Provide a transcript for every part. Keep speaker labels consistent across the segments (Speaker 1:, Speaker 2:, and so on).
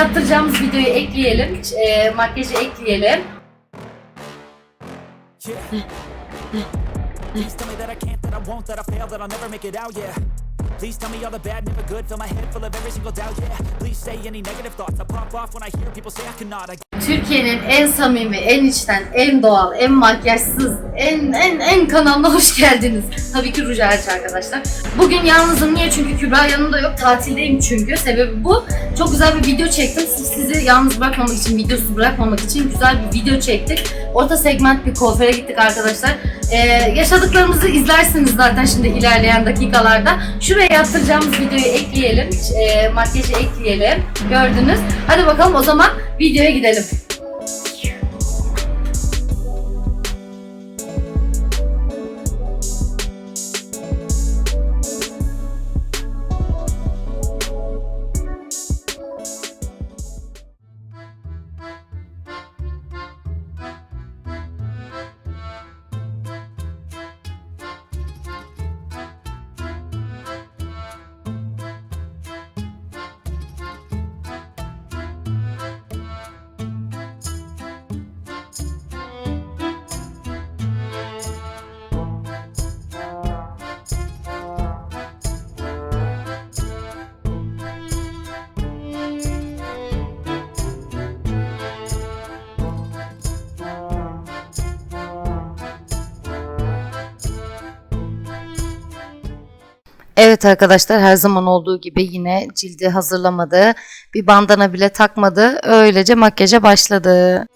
Speaker 1: yaptıracağımız videoyu ekleyelim. E, makyajı ekleyelim.
Speaker 2: Please tell me all the bad, never good, fill my head full of every single doubt, yeah. Please say any negative thoughts, I pop off when I hear people say I cannot, I
Speaker 1: Türkiye'nin en samimi, en içten, en doğal, en makyajsız, en en en kanalına hoş geldiniz. Tabii ki Ruj hariç arkadaşlar. Bugün yalnızım. Niye? Çünkü Kübra yanımda yok. Tatildeyim çünkü. Sebebi bu. Çok güzel bir video çektim. Sizi yalnız bırakmamak için, videosu bırakmamak için güzel bir video çektik. Orta segment bir kuaföre gittik arkadaşlar. Ee, yaşadıklarımızı izlersiniz zaten şimdi ilerleyen dakikalarda. Şuraya yaptıracağımız videoyu ekleyelim. Ee, makyajı ekleyelim. Gördünüz. Hadi bakalım o zaman videoya gidelim. Evet arkadaşlar her zaman olduğu gibi yine cildi hazırlamadı. Bir bandana bile takmadı. Öylece makyaja başladı.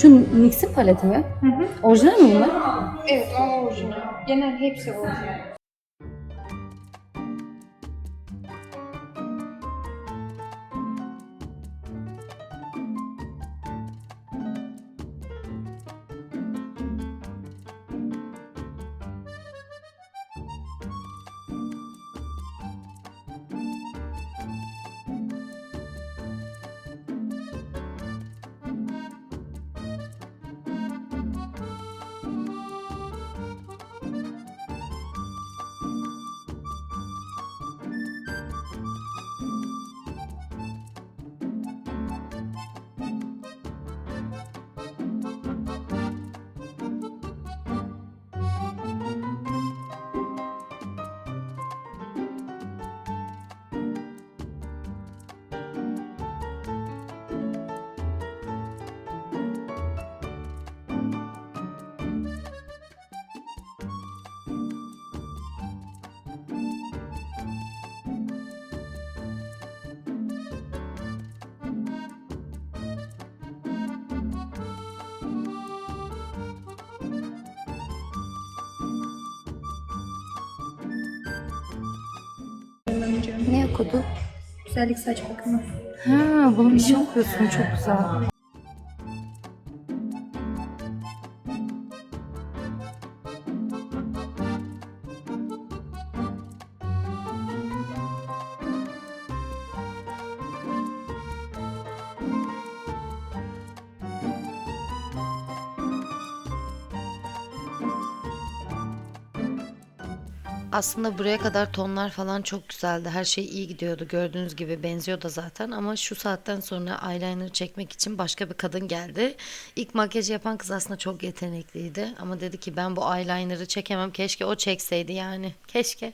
Speaker 1: Şu NYX'in paleti mi?
Speaker 3: Hı hı.
Speaker 1: Orijinal mi bunlar?
Speaker 3: Evet o orijinal. Genel hepsi orijinal.
Speaker 1: Ne okudu?
Speaker 3: Güzellik saç bakımı.
Speaker 1: Ha, bunun işi okuyorsun çok güzel. Aslında buraya kadar tonlar falan çok güzeldi. Her şey iyi gidiyordu. Gördüğünüz gibi benziyor da zaten. Ama şu saatten sonra eyeliner çekmek için başka bir kadın geldi. İlk makyajı yapan kız aslında çok yetenekliydi. Ama dedi ki ben bu eyeliner'ı çekemem. Keşke o çekseydi yani. Keşke.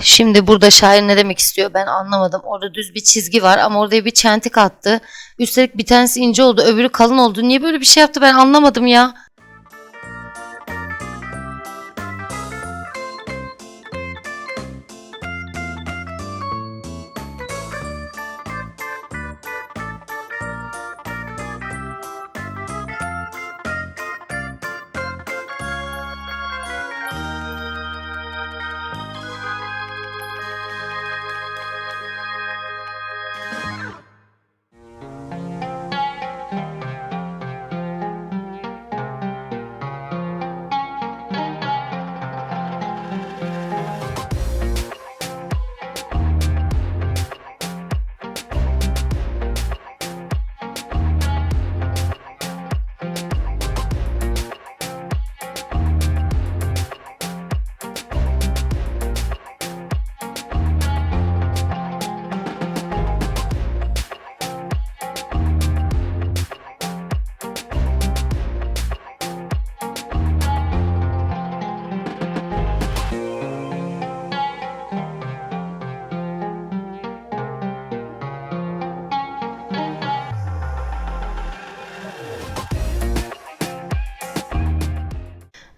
Speaker 1: Şimdi burada şair ne demek istiyor ben anlamadım. Orada düz bir çizgi var ama oraya bir çentik attı. Üstelik bir tanesi ince oldu öbürü kalın oldu. Niye böyle bir şey yaptı ben anlamadım ya.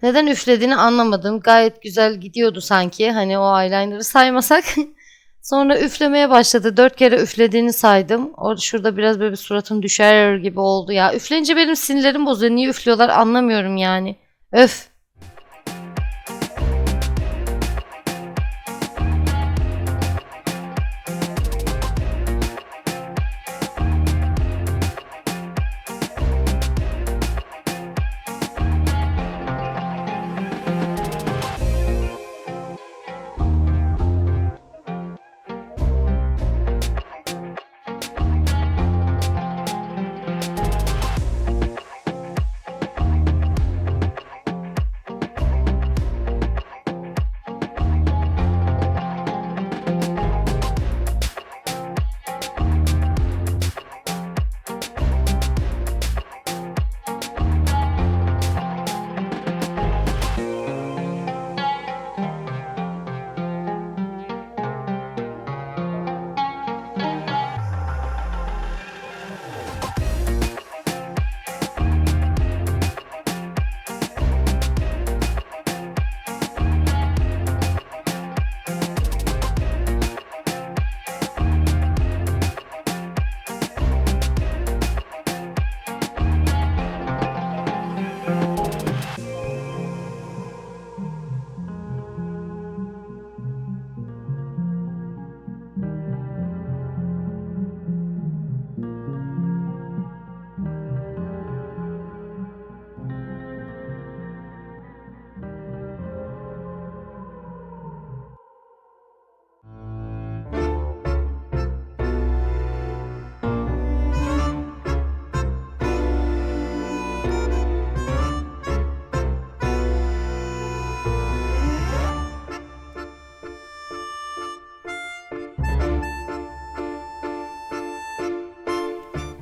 Speaker 1: Neden üflediğini anlamadım. Gayet güzel gidiyordu sanki. Hani o eyeliner'ı saymasak. Sonra üflemeye başladı. Dört kere üflediğini saydım. Orada şurada biraz böyle bir suratım düşer gibi oldu ya. Üfleyince benim sinirlerim bozuyor. Niye üflüyorlar anlamıyorum yani. Öf.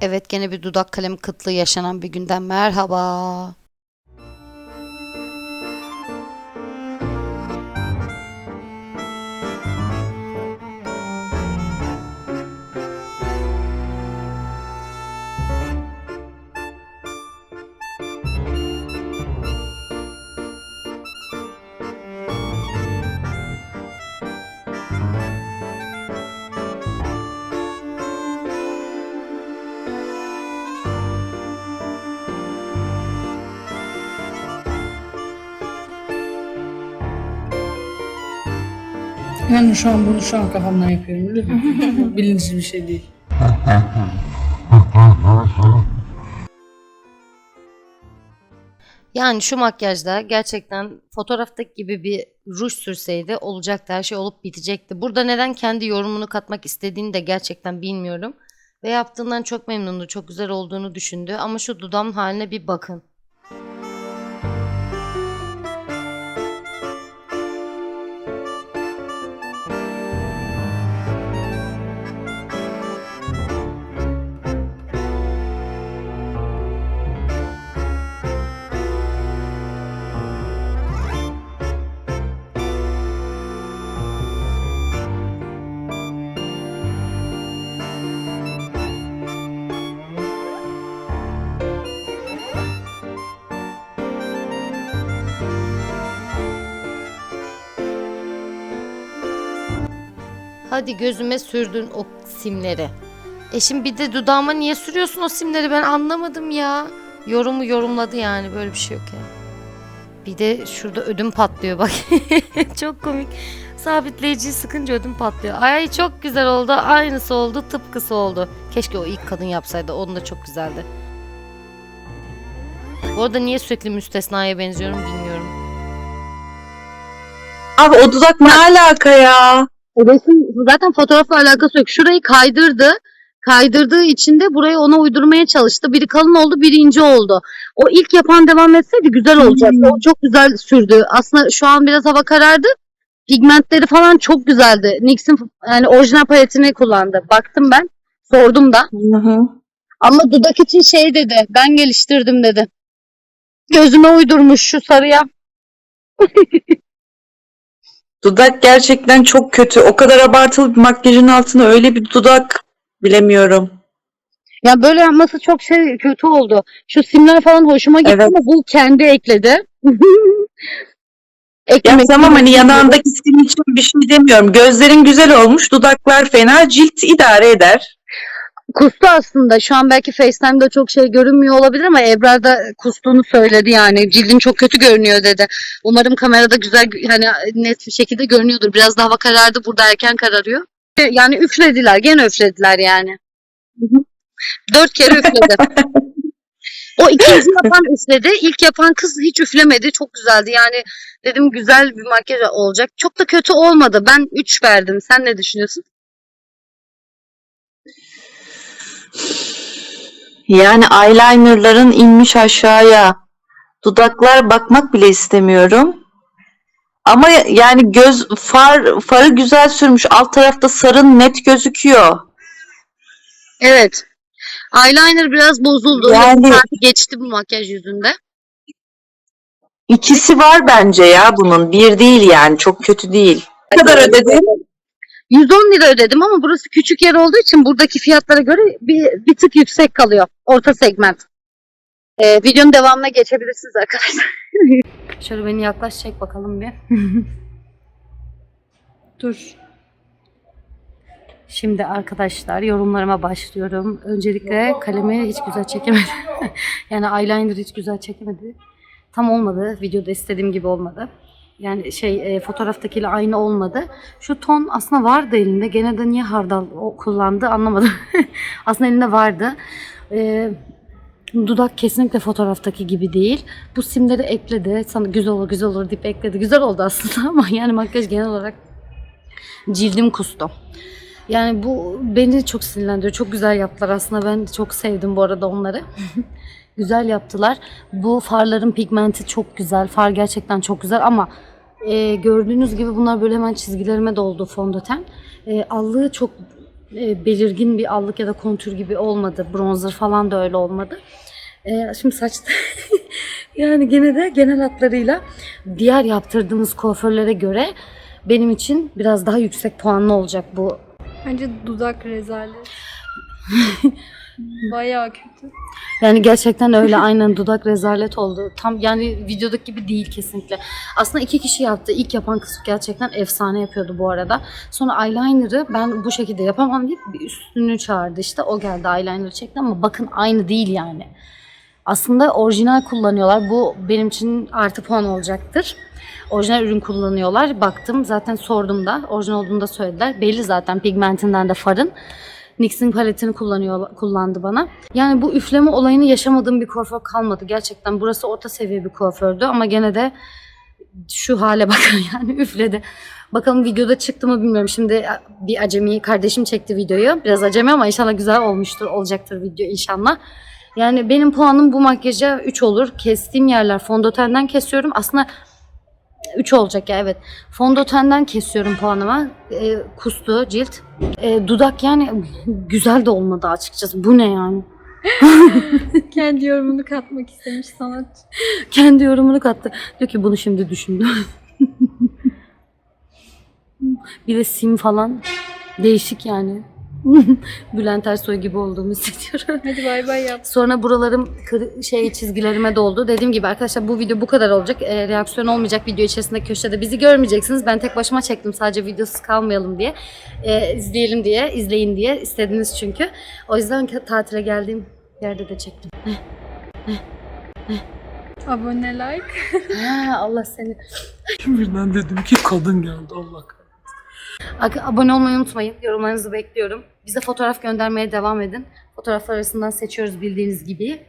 Speaker 1: Evet gene bir dudak kalemi kıtlığı yaşanan bir günden merhaba.
Speaker 4: Yani şu an bunu şu an kafamdan yapıyorum biliyor musun? Bilinçli bir şey değil.
Speaker 1: Yani şu makyajda gerçekten fotoğraftaki gibi bir ruj sürseydi olacaktı. Her şey olup bitecekti. Burada neden kendi yorumunu katmak istediğini de gerçekten bilmiyorum. Ve yaptığından çok memnundu. Çok güzel olduğunu düşündü. Ama şu dudağın haline bir bakın. Hadi gözüme sürdün o simleri. E şimdi bir de dudağıma niye sürüyorsun o simleri ben anlamadım ya. Yorumu yorumladı yani böyle bir şey yok ya. Bir de şurada ödüm patlıyor bak. çok komik. Sabitleyiciyi sıkınca ödüm patlıyor. Ay çok güzel oldu. Aynısı oldu. Tıpkısı oldu. Keşke o ilk kadın yapsaydı. Onun da çok güzeldi. Bu arada niye sürekli müstesnaya benziyorum bilmiyorum.
Speaker 5: Abi o dudak ne alaka ya?
Speaker 1: O resim zaten fotoğrafla alakası yok. Şurayı kaydırdı. Kaydırdığı için de burayı ona uydurmaya çalıştı. Biri kalın oldu, biri ince oldu. O ilk yapan devam etseydi güzel olacaktı. O çok güzel sürdü. Aslında şu an biraz hava karardı. Pigmentleri falan çok güzeldi. NYX'in yani orijinal paletini kullandı. Baktım ben. Sordum da. Ama dudak için şey dedi. Ben geliştirdim dedi. Gözüme uydurmuş şu sarıya.
Speaker 5: Dudak gerçekten çok kötü. O kadar abartılı bir makyajın altına öyle bir dudak bilemiyorum.
Speaker 1: Ya böyle yapması çok şey kötü oldu. Şu simler falan hoşuma gitti
Speaker 5: Evet.
Speaker 1: ama bu kendi ekledi.
Speaker 5: Ya
Speaker 1: Eklemek
Speaker 5: tamam hani yanağındaki sim için bir şey demiyorum. Gözlerin güzel olmuş, dudaklar fena, cilt idare eder.
Speaker 1: Kustu aslında. Şu an belki FaceTime'da çok şey görünmüyor olabilir ama Ebrar da kustuğunu söyledi yani. Cildin çok kötü görünüyor dedi. Umarım kamerada güzel hani net bir şekilde görünüyordur. Biraz daha hava karardı. Burada erken kararıyor. Yani üflediler. Gene üflediler yani. Dört kere üfledi. O ikinci yapan üfledi. İlk yapan kız hiç üflemedi. Çok güzeldi. Yani dedim güzel bir makyaj olacak. Çok da kötü olmadı. Ben 3 verdim. Sen ne düşünüyorsun?
Speaker 5: Yani eyelinerların inmiş aşağıya. Dudaklar bakmak bile istemiyorum. Ama yani göz far farı güzel sürmüş. Alt tarafta sarın net gözüküyor.
Speaker 1: Evet. Eyeliner biraz bozuldu.
Speaker 5: Yani-
Speaker 1: geçti bu makyaj yüzünde.
Speaker 5: İkisi var bence ya bunun. Bir değil yani. Çok kötü değil. Ne kadar ödedin?
Speaker 1: 110 lira ödedim ama burası küçük yer olduğu için buradaki fiyatlara göre bir, bir tık yüksek kalıyor. Orta segment. Ee, videonun devamına geçebilirsiniz arkadaşlar. Şöyle beni yaklaş çek bakalım bir.
Speaker 3: Dur.
Speaker 1: Şimdi arkadaşlar yorumlarıma başlıyorum. Öncelikle kalemi hiç güzel çekemedi. yani eyeliner hiç güzel çekemedi. Tam olmadı. Videoda istediğim gibi olmadı. Yani şey e, fotoğraftakiyle aynı olmadı. Şu ton aslında vardı elinde. Gene de niye hardal kullandı anlamadım. aslında elinde vardı. E, dudak kesinlikle fotoğraftaki gibi değil. Bu simleri ekledi. Sana güzel olur güzel olur deyip ekledi. Güzel oldu aslında ama yani makyaj genel olarak cildim kustu. Yani bu beni çok sinirlendiriyor. Çok güzel yaptılar aslında. Ben çok sevdim bu arada onları. güzel yaptılar. Bu farların pigmenti çok güzel. Far gerçekten çok güzel ama e, gördüğünüz gibi bunlar böyle hemen çizgilerime doldu fondöten. E, allığı çok e, belirgin bir allık ya da kontür gibi olmadı. Bronzer falan da öyle olmadı. E, şimdi saçta yani gene de genel hatlarıyla diğer yaptırdığımız kuaförlere göre benim için biraz daha yüksek puanlı olacak bu
Speaker 3: Bence dudak rezalet. Bayağı kötü.
Speaker 1: Yani gerçekten öyle aynen dudak rezalet oldu. Tam yani videodaki gibi değil kesinlikle. Aslında iki kişi yaptı. İlk yapan kız gerçekten efsane yapıyordu bu arada. Sonra eyeliner'ı ben bu şekilde yapamam deyip üstünü çağırdı işte. O geldi eyeliner'ı çekti ama bakın aynı değil yani. Aslında orijinal kullanıyorlar. Bu benim için artı puan olacaktır. Orijinal ürün kullanıyorlar. Baktım zaten sordum da orijinal olduğunu da söylediler. Belli zaten pigmentinden de farın. NYX'in paletini kullanıyor, kullandı bana. Yani bu üfleme olayını yaşamadığım bir kuaför kalmadı. Gerçekten burası orta seviye bir kuafördü ama gene de şu hale bakın yani üfledi. Bakalım videoda çıktı mı bilmiyorum. Şimdi bir acemi kardeşim çekti videoyu. Biraz acemi ama inşallah güzel olmuştur. Olacaktır video inşallah. Yani benim puanım bu makyaja 3 olur. Kestiğim yerler fondötenden kesiyorum. Aslında 3 olacak ya evet. Fondötenden kesiyorum puanıma. E, kustu cilt. E, dudak yani güzel de olmadı açıkçası. Bu ne yani?
Speaker 3: Kendi yorumunu katmak istemiş sanatçı.
Speaker 1: Kendi yorumunu kattı. Diyor ki bunu şimdi düşündüm. bir de sim falan. Değişik yani. Bülent Ersoy gibi olduğumu hissediyorum.
Speaker 3: Hadi bay bay yap.
Speaker 1: Sonra buralarım kır- şey çizgilerime doldu. Dediğim gibi arkadaşlar bu video bu kadar olacak. Ee, reaksiyon olmayacak video içerisinde köşede bizi görmeyeceksiniz. Ben tek başıma çektim sadece videosuz kalmayalım diye. Ee, izleyelim diye, izleyin diye istediniz çünkü. O yüzden tatile geldiğim yerde de çektim.
Speaker 3: Abone like.
Speaker 1: Ha, Allah seni.
Speaker 4: Birden dedim ki kadın geldi Allah
Speaker 1: Abone olmayı unutmayın. Yorumlarınızı bekliyorum. Bize fotoğraf göndermeye devam edin. Fotoğraflar arasından seçiyoruz bildiğiniz gibi.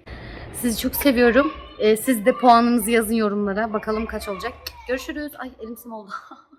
Speaker 1: Sizi çok seviyorum. Ee, siz de puanınızı yazın yorumlara. Bakalım kaç olacak. Görüşürüz. Ay elim sim oldu.